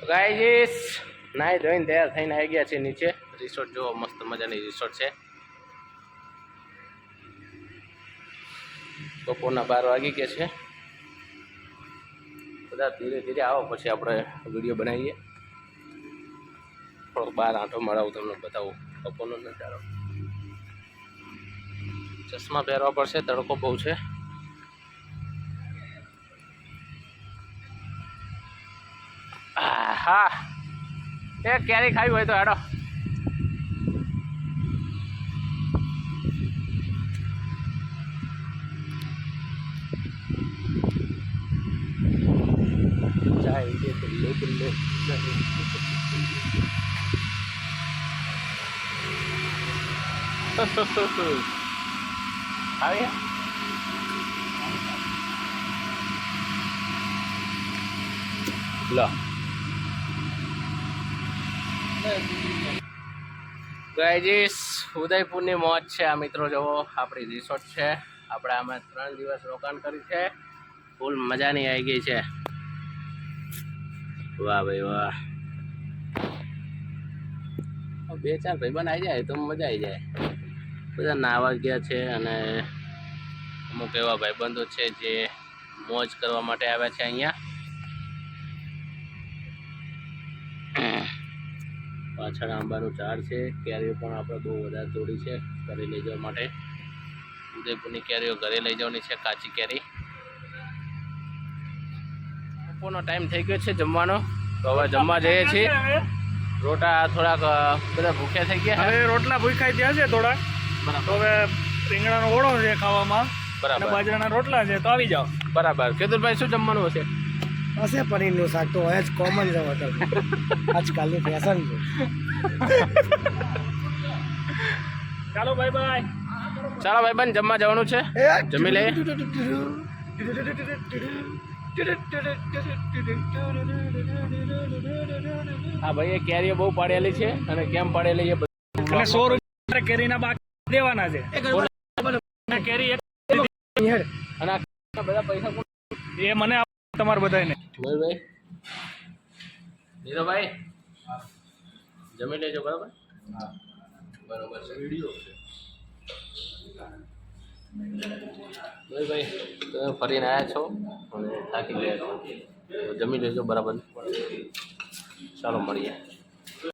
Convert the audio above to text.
તો ગાઈજીસ નાઈ ધોઈને તૈયાર થઈને આવી ગયા છે નીચે. રિસોર્ટ જો મસ્ત મજાની રિસોર્ટ છે. બપોરના બાર વાગી ગયા છે. બધા ધીરે ધીરે આવો, પછી આપણે વીડિયો બનાવીએ. થોડોક બાર આંટો મળાવું તમને બતાવું. બપોરનો નજારો. ચશ્મા પહેરવા પડશે, તડકો બહુ છે. હા. એ કેરી ખાવી હોય તો હેડો. ચાય કે બલ્લે બલ્લે આવી? લો. ગાયજીસ ઉદયપુરની મોજ છે. આ મિત્રો જુઓ, આપણી રિસોર્ટ છે. આપણે આમાં ત્રણ દિવસ રોકાણ કર્યું છે. ફૂલ મજાની આવી ગઈ છે. વાહ ભાઈ, વાહ. બે ચાર ભાઈબંધ આવી જાય તો મજા આવી જાય. બધા નાવા ગયા છે અને અમુક એવા ભાઈબંધો છે જે મોજ કરવા માટે આવ્યા છે અહીંયા. પાછળ આંબાનું ઝાડ છે. કેરીઓ પણ આપણે બહુ વધારે તોડી છે ઘરે લઈ જવા માટે. ઉદયપુરની કેરીઓ ઘરે લઈ જવાની છે કાચી કેરી. બપોરનો ટાઈમ થઈ ગયો છે જમવાનો. તો હવે જમવા જઈએ છીએ. રોટા થોડાક બધા ભૂખ્યા થઈ ગયા હવે રોટલા ભૂખાઈ ત્યાં છે થોડા. તો હવે રીંગણાનો ઓળો છે ખાવામાં. બરાબર. બાજરાના રોટલા છે. તો આવી જાઓ. બરાબર. કેતુરભાઈ શું જમવાનું હશે? હશે પનીરનું શાક તો હોય જ કોમન છે હોટલ. આજકાલની ફેશન છે. ચાલો બાય બાય ચાલો ભાઈ બંધ જમવા જવાનું છે? જમી લઈએ. હા ભાઈ એ કેરીઓ બહુ પાડેલી છે અને કેમ પાડેલી છે અને સો રૂપિયા કેરીના બાકી દેવાના છે. અને કેરી અને બધા પૈસા એ મને તમારે બધાને ભાઈ નીરવભાઈ? જમી લેજો, બરાબર? બરાબર છે. વીડિયો છે ભાઈ તમે ફરીને આવ્યા છો? અને થાકી ગયા છો. જમી લેજો, બરાબર. ચાલો, મળીએ.